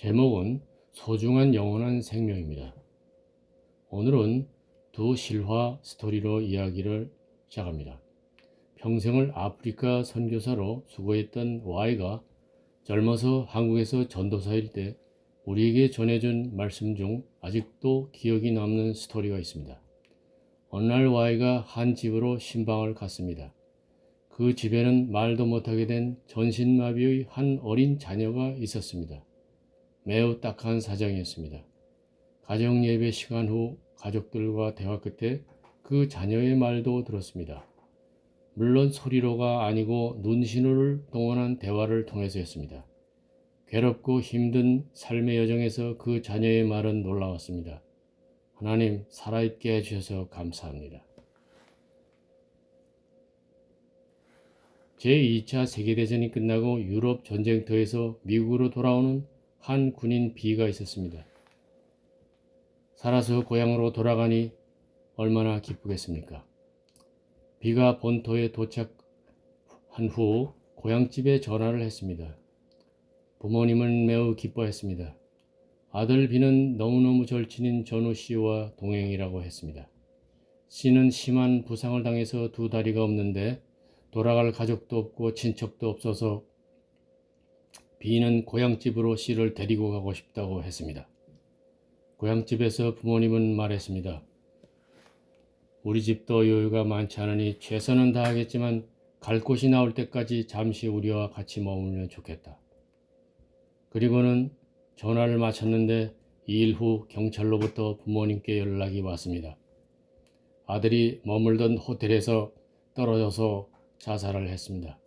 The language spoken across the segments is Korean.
제목은 소중한 영원한 생명입니다. 오늘은 두 실화 스토리로 이야기를 시작합니다. 평생을 아프리카 선교사로 수고했던 Y가 젊어서 한국에서 전도사일 때 우리에게 전해준 말씀 중 아직도 기억이 남는 스토리가 있습니다. 어느 날 Y가 한 집으로 신방을 갔습니다. 그 집에는 말도 못하게 된 전신마비의 한 어린 자녀가 있었습니다. 매우 딱한 사정이었습니다. 가정 예배 시간 후 가족들과 대화 끝에 그 자녀의 말도 들었습니다. 물론 소리로가 아니고 눈신호를 동원한 대화를 통해서였습니다. 괴롭고 힘든 삶의 여정에서 그 자녀의 말은 놀라웠습니다. 하나님 살아있게 해주셔서 감사합니다. 제2차 세계대전이 끝나고 유럽 전쟁터에서 미국으로 돌아오는 한 군인 B가 있었습니다. 살아서 고향으로 돌아가니 얼마나 기쁘겠습니까? B가 본토에 도착한 후 고향집에 전화를 했습니다. 부모님은 매우 기뻐했습니다. 아들 B는 너무너무 절친인 전우 씨와 동행이라고 했습니다. C는 심한 부상을 당해서 두 다리가 없는데 돌아갈 가족도 없고 친척도 없어서 B는 고향집으로 C를 데리고 가고 싶다고 했습니다. 고향집에서 부모님은 말했습니다. 우리 집도 여유가 많지 않으니 최선은 다하겠지만 갈 곳이 나올 때까지 잠시 우리와 같이 머물면 좋겠다. 그리고는 전화를 마쳤는데 2일 후 경찰로부터 부모님께 연락이 왔습니다. 아들이 머물던 호텔에서 떨어져서 자살을 했습니다.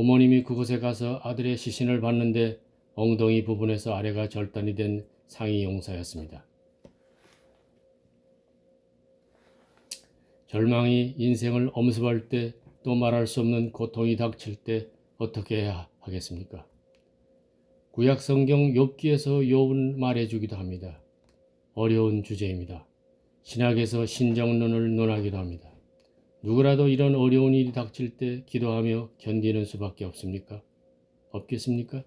부모님이 그곳에 가서 아들의 시신을 봤는데 엉덩이 부분에서 아래가 절단이 된 상위 용사였습니다. 절망이 인생을 엄습할 때 또 말할 수 없는 고통이 닥칠 때 어떻게 해야 하겠습니까? 구약 성경 욥기에서 욥은 말해 주기도 합니다. 어려운 주제입니다. 신학에서 신정론을 논하기도 합니다. 누구라도 이런 어려운 일이 닥칠 때 기도하며 견디는 수밖에 없습니까? 없겠습니까?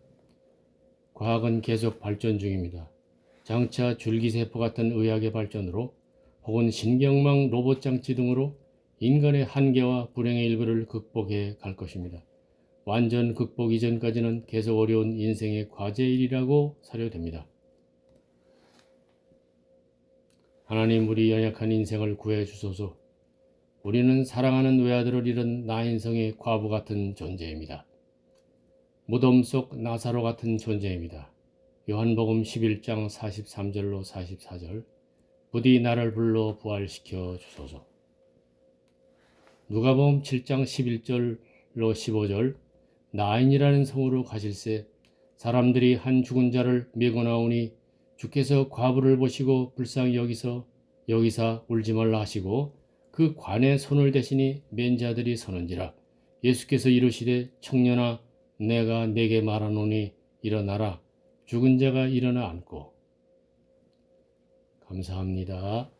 과학은 계속 발전 중입니다. 장차 줄기세포 같은 의학의 발전으로 혹은 신경망 로봇 장치 등으로 인간의 한계와 불행의 일부를 극복해 갈 것입니다. 완전 극복 이전까지는 계속 어려운 인생의 과제일이라고 사료됩니다. 하나님 우리 연약한 인생을 구해 주소서. 우리는 사랑하는 외아들을 잃은 나인성의 과부 같은 존재입니다. 무덤 속 나사로 같은 존재입니다. 요한복음 11장 43절로 44절 부디 나를 불러 부활시켜 주소서. 누가복음 7장 11절로 15절 나인이라는 성으로 가실새 사람들이 한 죽은 자를 메고 나오니 주께서 과부를 보시고 불쌍히 여기서 여기사 울지 말라 하시고 그 관에 손을 대시니 맨 자들이 서는지라. 예수께서 이르시되 청년아 내가 내게 말하노니 일어나라. 죽은 자가 일어나 앉고. 감사합니다.